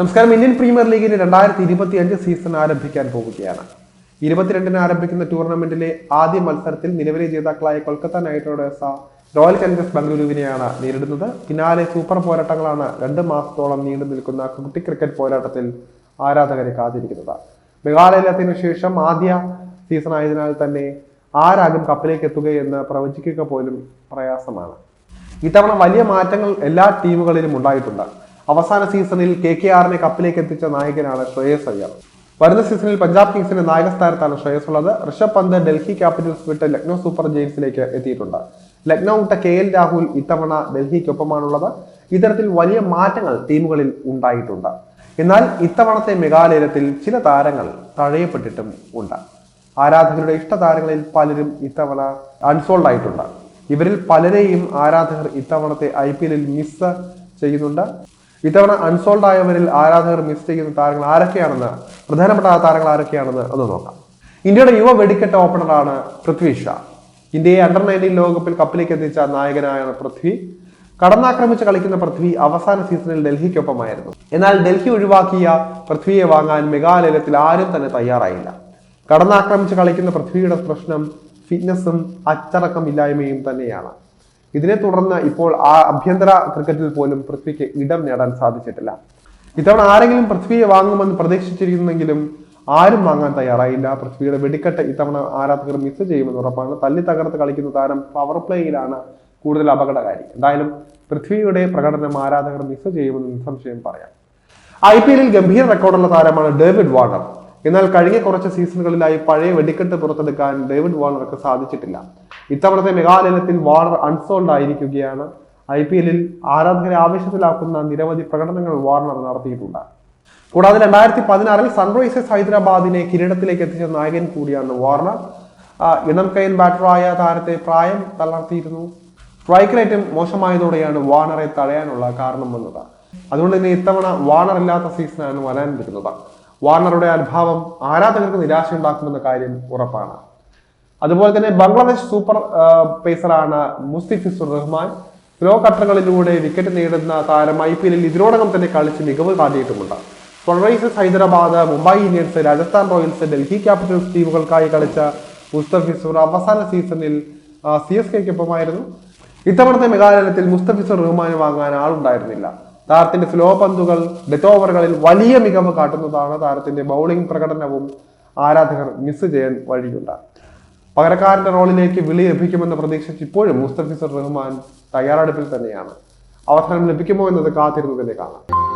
നമസ്കാരം Indian premier ലീഗിന് രണ്ടായിരത്തി ഇരുപത്തി അഞ്ച് സീസൺ ആരംഭിക്കാൻ പോവുകയാണ്. ഇരുപത്തിരണ്ടിന് ആരംഭിക്കുന്ന ടൂർണമെന്റിലെ ആദ്യ മത്സരത്തിൽ നിലവിലെ ജേതാക്കളായ Kolkata knight riders royal challengers ബംഗളൂരുവിനെയാണ് നേരിടുന്നത്. പിന്നാലെ സൂപ്പർ പോരാട്ടങ്ങളാണ് രണ്ട് മാസത്തോളം നീണ്ടു നിൽക്കുന്ന കുട്ടി ക്രിക്കറ്റ് പോരാട്ടത്തിൽ ആരാധകരെ കാത്തിരിക്കുന്നത്. മേഘാലയത്തിനു ശേഷം ആദ്യ സീസൺ ആയതിനാൽ തന്നെ ആരാകും കപ്പിലേക്ക് എത്തുകയെന്ന് പ്രവചിക്കുക പോലും പ്രയാസമാണ്. ഇത്തവണ വലിയ മാറ്റങ്ങൾ എല്ലാ ടീമുകളിലും ഉണ്ടായിട്ടുണ്ട്. അവസാന സീസണിൽ കെ കെ ആറിനെ കപ്പിലേക്ക് എത്തിച്ച നായകനാണ് ശ്രേയസ് അയ്യർ. വരുന്ന സീസണിൽ പഞ്ചാബ് കിങ്സിന്റെ നായക സ്ഥാനത്താണ് ശ്രേയസ് ഉള്ളത്. ഋഷഭ് പന്ത് ഡൽഹി ക്യാപിറ്റൽസ് വിട്ട് ലക്നൗ സൂപ്പർ ജെയിൻസിലേക്ക് എത്തിയിട്ടുണ്ട്. ലക്നൗ വിട്ട കെ എൽ രാഹുൽ ഇത്തവണ ഡൽഹിക്കൊപ്പമാണുള്ളത്. ഇത്തരത്തിൽ വലിയ മാറ്റങ്ങൾ ടീമുകളിൽ ഉണ്ടായിട്ടുണ്ട്. എന്നാൽ ഇത്തവണത്തെ മെഗാലയത്തിൽ ചില താരങ്ങൾ തഴയപ്പെട്ടിട്ടും ഉണ്ട്. ആരാധകരുടെ ഇഷ്ട താരങ്ങളിൽ പലരും ഇത്തവണ അൺസോൾഡ് ആയിട്ടുണ്ട്. ഇവരിൽ പലരെയും ആരാധകർ ഇത്തവണത്തെ ഐ പി എല്ലിൽ മിസ് ചെയ്യുന്നുണ്ട്. ഇത്തവണ അൺസോൾഡ് ആയവരിൽ ആരാധകർ മിസ് ചെയ്യുന്ന താരങ്ങൾ ആരൊക്കെയാണെന്ന് പ്രധാനപ്പെട്ട ആ താരങ്ങൾ ആരൊക്കെയാണെന്ന് ഒന്ന് നോക്കാം. ഇന്ത്യയുടെ യുവ വെടിക്കെട്ട് ഓപ്പണറാണ് പൃഥ്വി ഷാ. ഇന്ത്യയെ അണ്ടർ നയന്റീൻ ലോകകപ്പിൽ കപ്പിലേക്ക് എത്തിച്ച നായകനായാണ് പൃഥ്വി. കടന്നാക്രമിച്ച് കളിക്കുന്ന പൃഥ്വി അവസാന സീസണിൽ ഡൽഹിക്കൊപ്പമായിരുന്നു. എന്നാൽ ഡൽഹി ഒഴിവാക്കിയ പൃഥ്വിയെ വാങ്ങാൻ മെഗാലയത്തിൽ ആരും തന്നെ തയ്യാറായില്ല. കടന്നാക്രമിച്ച് കളിക്കുന്ന പൃഥ്വിയുടെ പ്രശ്നം ഫിറ്റ്നസും അച്ചടക്കമില്ലായ്മയും തന്നെയാണ്. ഇതിനെ തുടർന്ന് ഇപ്പോൾ ആ അഭ്യന്തര ക്രിക്കറ്റിൽ പോലും പൃഥ്വിക്ക് ഇടം നേടാൻ സാധിച്ചിട്ടില്ല. ഇത്തവണ ആരെങ്കിലും പൃഥ്വിയെ വാങ്ങുമെന്ന് പ്രതീക്ഷിച്ചിരുന്നെങ്കിലും ആരും വാങ്ങാൻ തയ്യാറായില്ല. പൃഥ്വിയുടെ വെടിക്കെട്ട് ഇത്തവണ ആരാധകർ മിസ് ചെയ്യുമെന്ന് ഉറപ്പാണ്. തല്ലി തകർത്ത് കളിക്കുന്ന താരം പവർ പ്ലേയിലാണ് കൂടുതൽ അപകടകാരി. എന്തായാലും പൃഥ്വിയുടെ പ്രകടനം ആരാധകർ മിസ് ചെയ്യുമെന്ന് നിസ്സംശയം പറയാം. ഐ പി എല്ലിൽ ഗംഭീര റെക്കോർഡുള്ള താരമാണ് ഡേവിഡ് വാർണർ. എന്നാൽ കഴിഞ്ഞ കുറച്ച് സീസണുകളിലായി പഴയ വെടിക്കെട്ട് പുറത്തെടുക്കാൻ ഡേവിഡ് വാർണർക്ക് സാധിച്ചിട്ടില്ല. ഇത്തവണത്തെ മെഗാലയനത്തിൽ വാർണർ അൺസോൾഡ് ആയിരിക്കുകയാണ് ഐ പി എല്ലിൽ ആരാധകരെ ആവേശത്തിലാക്കുന്ന നിരവധി പ്രകടനങ്ങൾ വാർണർ നടത്തിയിട്ടുണ്ട്. കൂടാതെ രണ്ടായിരത്തി പതിനാറിൽ സൺറൈസേഴ്സ് ഹൈദരാബാദിനെ കിരീടത്തിലേക്ക് എത്തിച്ച നായകൻ കൂടിയാണ് വാർണർ. ഇണം കൈൻ ബാറ്ററായ താരത്തെ പ്രായം തളർത്തിയിരുന്നു. സ്ട്രൈക്ക് റേറ്റും മോശമായതോടെയാണ് വാർണറെ തടയാനുള്ള കാരണം വന്നത്. അതുകൊണ്ട് തന്നെ ഇത്തവണ വാർണർ ഇല്ലാത്ത സീസണാണ് വരാൻ വരുന്നത് വാർണറുടെ അനുഭാവം ആരാധകർക്ക് നിരാശയുണ്ടാക്കുമെന്ന കാര്യം ഉറപ്പാണ്. അതുപോലെ തന്നെ ബംഗ്ലാദേശ് സൂപ്പർ പേസറാണ് മുസ്തിഫിസുർ റഹ്മാൻ സ്ലോ കട്ടറുകളിലൂടെ വിക്കറ്റ് നേടുന്ന താരം ഐ പി എല്ലിൽ ഇതിനോടകം തന്നെ കളിച്ച് മികവ് കാട്ടിയിട്ടുമുണ്ട്. Sunrisers Hyderabad Mumbai Indians Rajasthan royals Delhi capitals ടീമുകൾക്കായി കളിച്ച മുസ്തഫിസുർ അവസാന സീസണിൽ സി എസ് കെക്കൊപ്പമായിരുന്നു ഇത്തവണത്തെ മെഗാലയത്തിൽ മുസ്തഫിസുർ റഹ്മാനെ വാങ്ങാൻ ആളുണ്ടായിരുന്നില്ല. താരത്തിന്റെ സ്ലോ പന്തുകൾ ഡെത്ത് ഓവറുകളിൽ വലിയ മികവ് കാട്ടുന്നതാണ് താരത്തിന്റെ ബൗളിംഗ് പ്രകടനവും ആരാധകർ മിസ് ചെയ്യാൻ വഴിയുണ്ട് പകരക്കാരന്റെ റോളിലേക്ക് വിളി ലഭിക്കുമെന്ന് പ്രതീക്ഷിച്ച് ഇപ്പോഴും മുസ്തഫിസുർ റഹ്മാൻ തയ്യാറെടുപ്പിൽ തന്നെയാണ്. അവസരം ലഭിക്കുമോ എന്നത് കാത്തിരുന്നതിനെ കാണാം.